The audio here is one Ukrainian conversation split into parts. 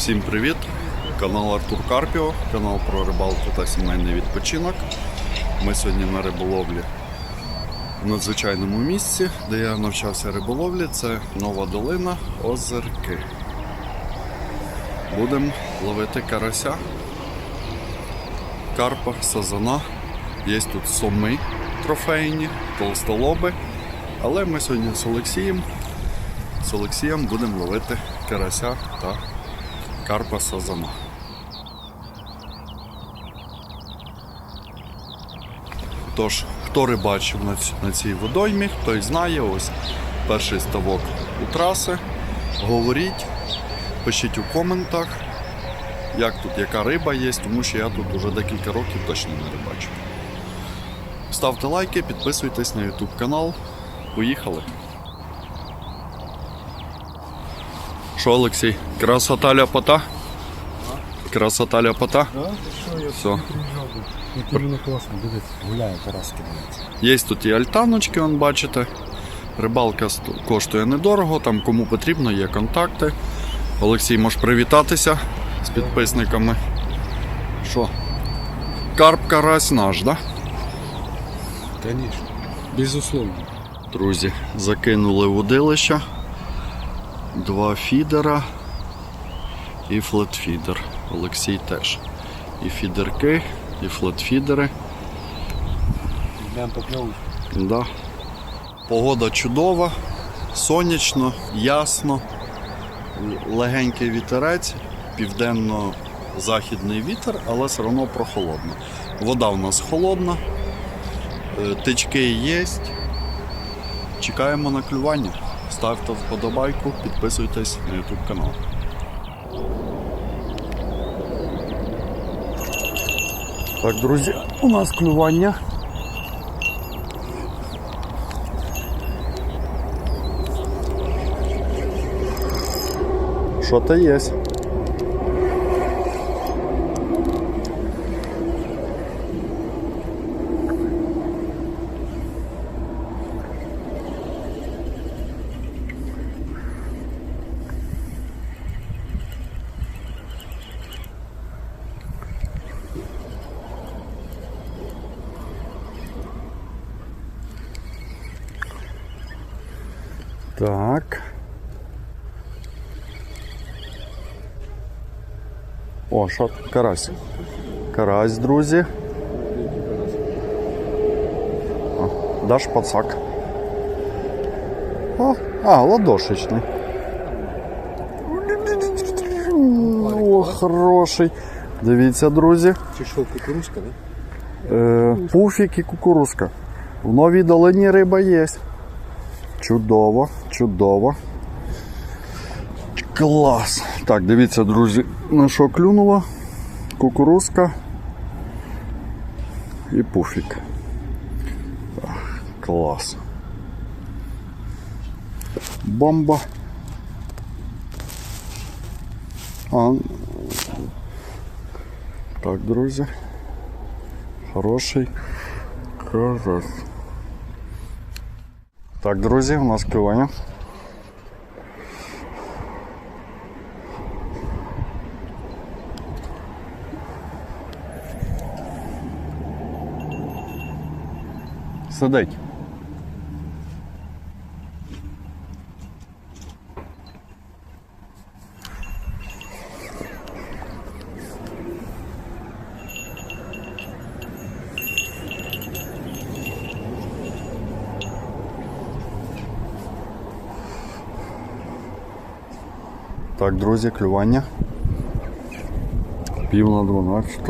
Всім привіт! Канал Артур Карпіо, канал про рибалку та сімейний відпочинок. Ми сьогодні на риболовлі в надзвичайному місці, де я навчався риболовлі. Це Нова Долина Озерки. Будемо ловити карася, карпа, сазана. Є тут соми трофейні, толстолоби. Але ми сьогодні з Олексієм з Олексієм будемо ловити карася та карпа сазана. Тож, хто рибачив на, цій водоймі, той знає, ось перший ставок у траси. Говоріть, пишіть у коментах, як тут, яка риба є, тому що я тут вже декілька років точно не рибачу. Ставте лайки, підписуйтесь на YouTube канал. Поїхали! Що, Олексій, красота ляпота? Красота ляпота? Да? Все. він класно, дивись, гуляє, караски. Є тут і альтаночки, вон бачите. Рибалка коштує недорого, там кому потрібно, є контакти. Олексій, можеш привітатися з підписниками. Що? Карп карась наш, да? Конечно. Безусловно. Друзі, закинули водилища. Два фідера і флетфідер. Олексій теж. І фідерки, і флетфідери. Йдемо покльовуй. Да. Погода чудова, сонячно, ясно, легенький вітерець, південно-західний вітер, але все одно прохолодно. Вода в нас холодна, е, тички є. Чекаємо на клювання. Ставте вподобайку, підписуйтесь на YouTube канал. Так, друзі, у нас клювання. Що-то є. Так. О, що карась. Карась, друзі. О, даш пацак. О, а, ладошечний. О, хороший. Дивіться, друзі. Чи що, кукурузка, да? Е, пуфік і кукурузка. В новій долині риба є. Чудово, чудово. Клас. Так, дивіться, друзі, на що клюнуло? Кукурузка і пуфік. Ах, Клас. Бомба. А, так, друзі. Хороший карась. Так, друзі, у нас клювання. Сидить. Так, друзі, клювання. Пів на 12.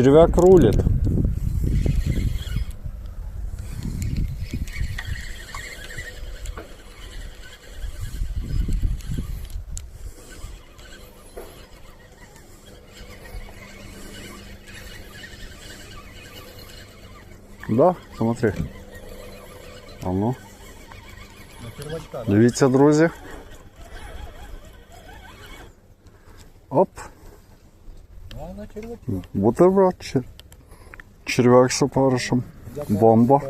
Червяк рулит. Да, смотри. А ну. Дивіться, друзі. Оп, на червачка. бутерброд. чер- Черв'як з опаришем. Бомба.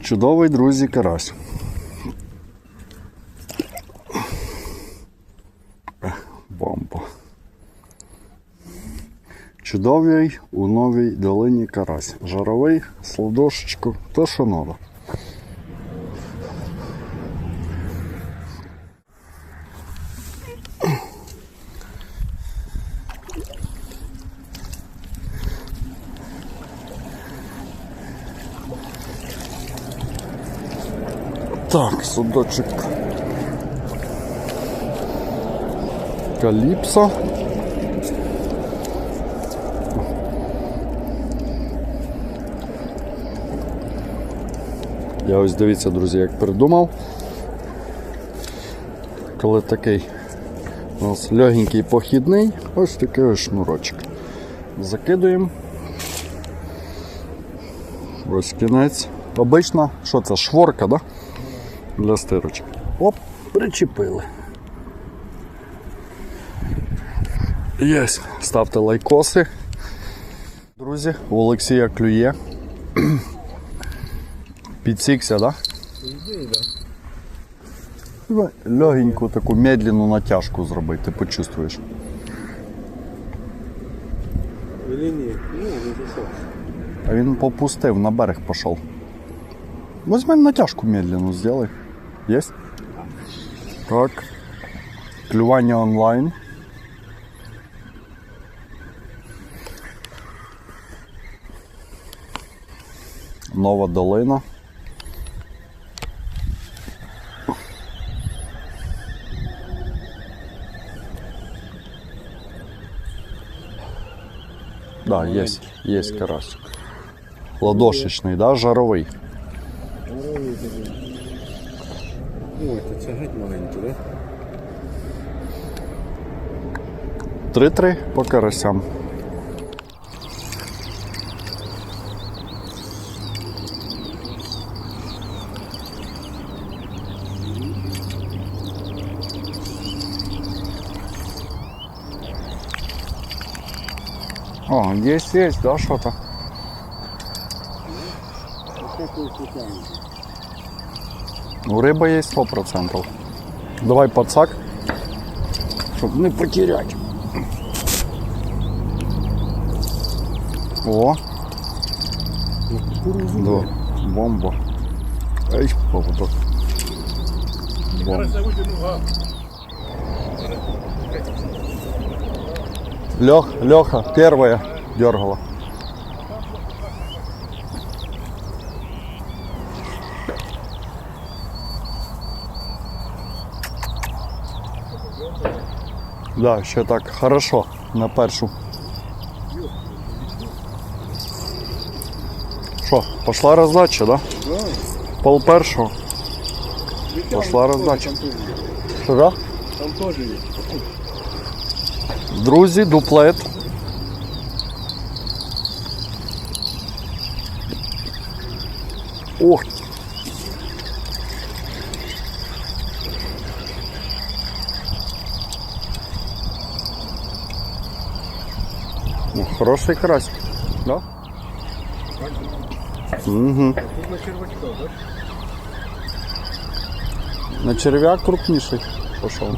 Чудовий, друзі, карась. Бомба. Чудовий у новій долині карась. Жаровий, з ладошечку, то що надо. Так, судочок. Каліпсо. Я ось дивіться, друзі, як придумав. Коли такий у нас легенький похідний, ось такий ось шнурочок. Закидуємо. Ось кінець. Обично, що це, шворка, да? Для стирочки. Оп, причепили. Єсть. Ставте лайкоси. Друзі, у Олексія клює. Підсікся, да? Давай Легеньку таку медленну натяжку зробити, ти почувствуєш. Или ні? Ну, не. А він попустив, на берег пішов. Возьми натяжку медленну, сделай. Есть? Так. Клювання онлайн. Нова долина. Да, есть, есть карасик. Ладошечний, да, жаровий. Ой, то це геть маленький, да? 3-3 по карасям. О, есть, есть, да, что-то? Ну, риба є 100%. Давай подсак, щоб не потерять. О, да, бомба. Ей, поводок. Бомба. Лех, Леха, первая дергала. Да, ще так хорошо на першу. Що, пошла роздача, да? Да. Пол першого. Пошла роздача. Що, да? Там теж є. Друзі, дуплет. Ох. Ну, хороший карась? Угу. Тут на червачка, да? На черв'як крупніший пішов.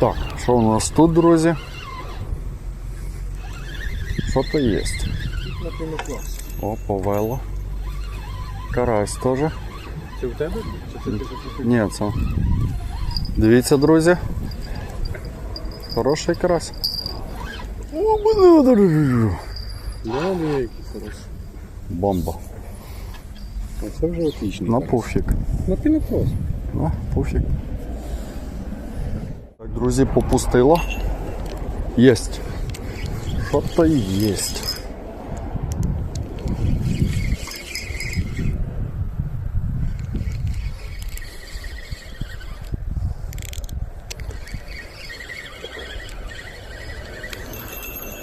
Так, що у нас тут, друзі? Що то є? Тут на пінопласт. О, повело. Карась теж. Це в тебе? Чи це ти? Ні, це. Дивіться, друзі. Хороший карась. О, мене. Да, ну який хороший. Бомба. А це вже отличний. На карась. пуфік. На пінопласт. Ну, пуфік. Так, друзі, попустило. Єсть. Що то і єсть.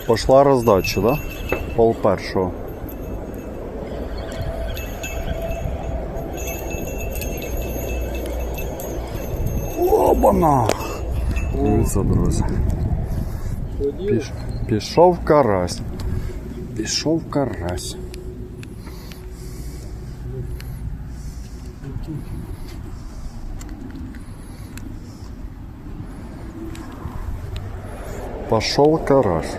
Пошла раздача, да? Пол першого. Обана! Дивіться, друзі. Піш... Пішов карась. Пішов карась. Пошел карась.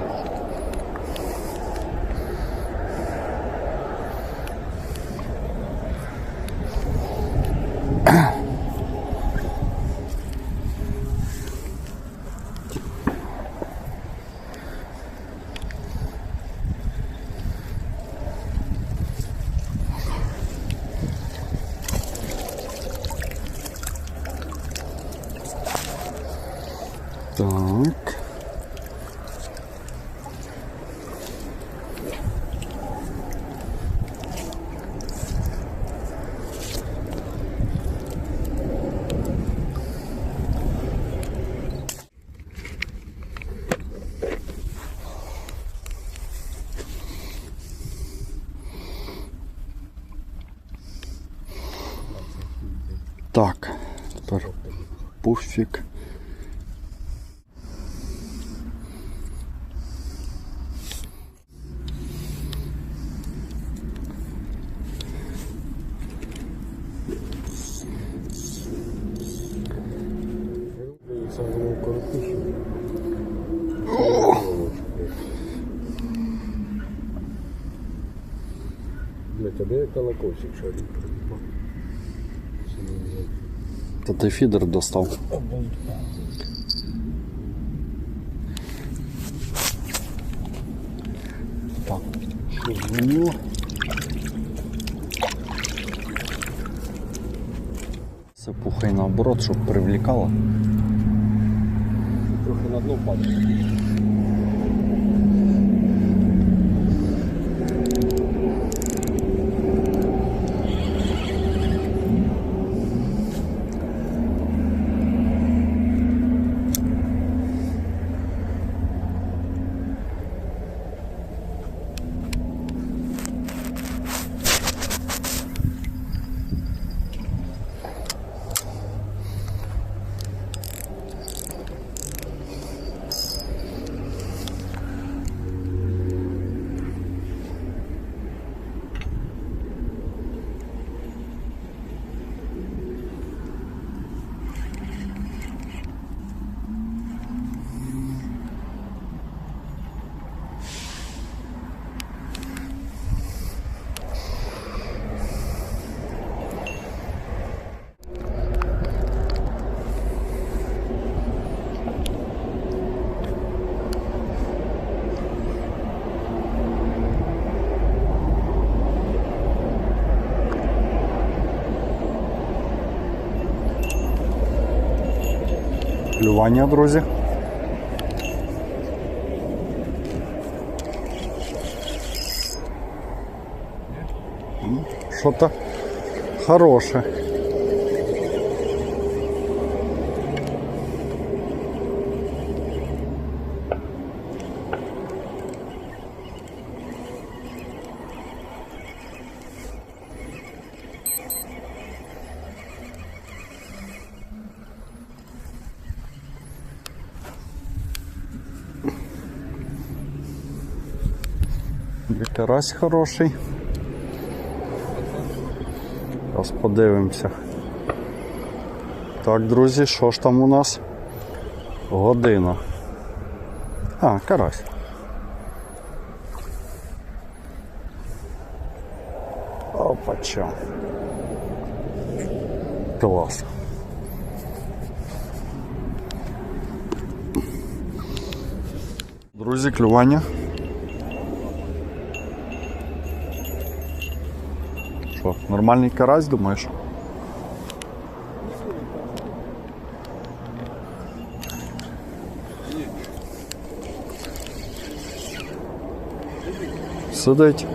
Так, тепер пуфік. Для тебе колокольчик шарик. Та ти фідер достав. Так. Шугну. Це пухай наоборот, щоб привлікало. Трохи на дно падає. Плювання, друзі. Що-то хороше. І Карась хороший. Зараз подивимося. Так, друзі, що ж там у нас? Година. А, карась. Опача. Клас. Друзі, клювання. Що, нормальний карась, думаєш? Сидить.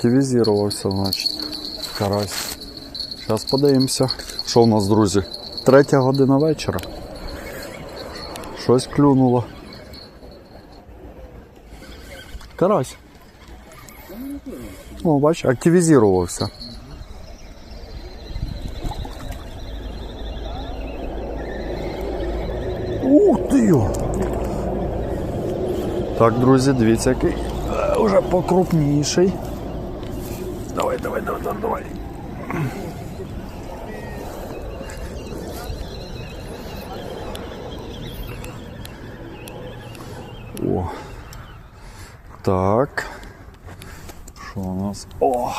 Активізувався, значить. Карась. Зараз подивимося. Що у нас, друзі? Третя година вечора. Щось клюнуло. Карась. О, бач, активізувався. Ух ти! йо! Так, друзі, дивіться, який е, вже покрупніший. Давай, давай, давай, давай, давай. О. Так. Що у нас? О!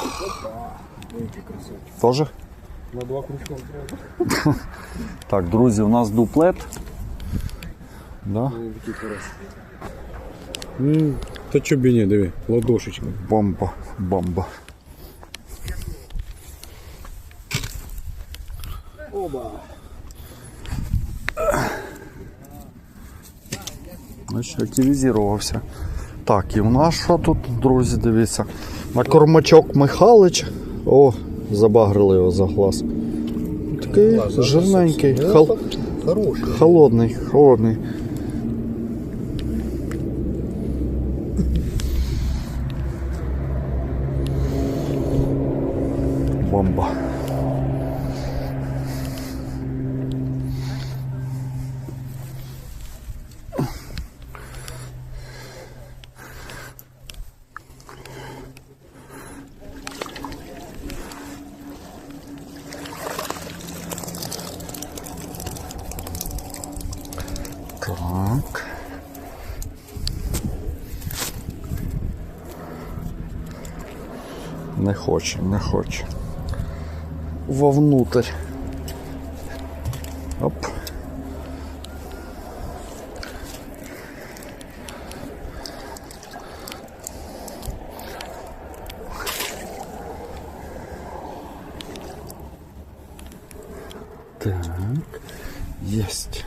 Тоже? На два крючка. Так, друзі, у нас дуплет. Да? Ну, та чо б і ні, диви, ладошечка. Бомба, бомба. Значить, активізувався. Так, і в нас що тут, друзі, дивіться. На кормачок Михалич. О, забагрили його за глаз. Такий жирненький, хол... Хороший. холодний, холодний. Бомба. Хоче, не хоче. Вовнутрь. Оп. Так, есть.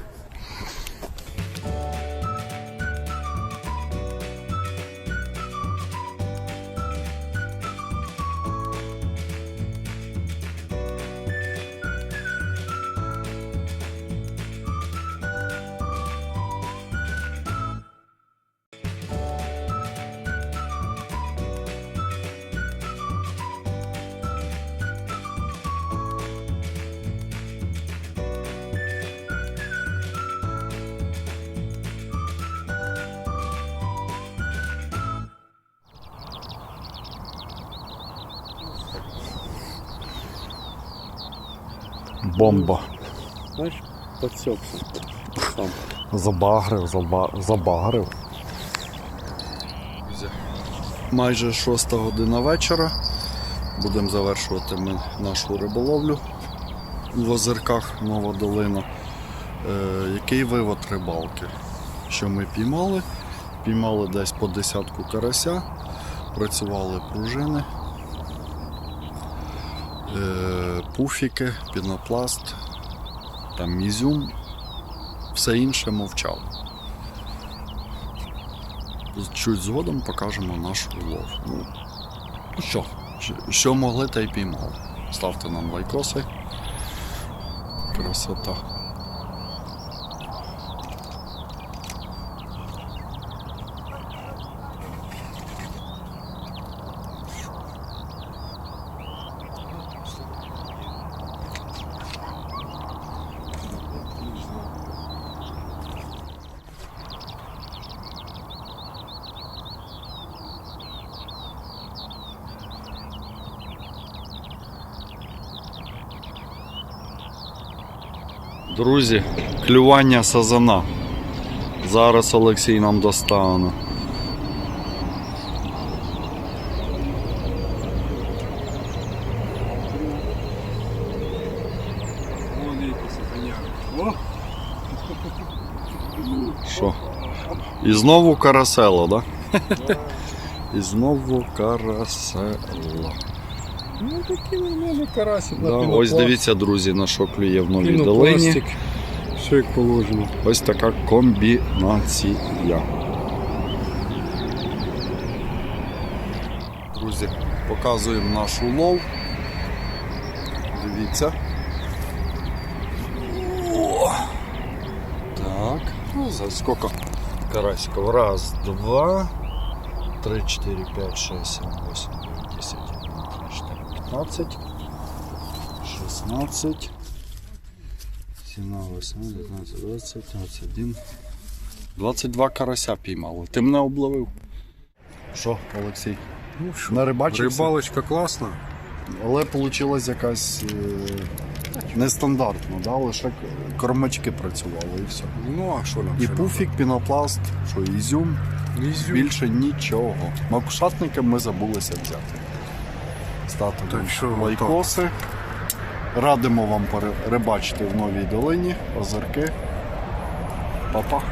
Бомба. Знаєш, подсекся. Сам. Забагрив, заба... забагрив. Майже шоста година вечора. Будемо завершувати ми нашу риболовлю у озерках Нова Долина. Е, який вивод рибалки? Що ми піймали? Піймали десь по десятку карася, працювали пружини, пуфіки, пінопласт, там мізюм, все інше мовчав. Чуть згодом покажемо наш улов. Ну, ну що- що могли, та й піймали. Ставте нам лайкоси. Красота. Друзі, клювання сазана. Зараз Олексій нам коняк. Що? І знову карасело, да? І знову карасело такі нормальні карасі. Да, ось дивіться, друзі, на що клює в новій долині. Все як положено. Ось така комбінація. Друзі, показуємо наш улов. Дивіться. О! Так, ну, за скільки карасиків? Раз, два, три, чотири, п'ять, шесть, сім, вісім. 15, 16, 17, 18, 19, 20, 21. 22 карася піймали. Ти мене обловив. Що, Олексій? Ну, що? Нарибачився? Рибалочка класна. Але вийшла якась е, нестандартна, да? лише кормачки працювали і все. Ну, а що нам? І ще пуфік, пінопласт, що ізюм, Ізюм. більше нічого. Макушатника ми забулися взяти. Що лайкоси. Радимо вам перебачити в Новій долині, озерки. Па-па.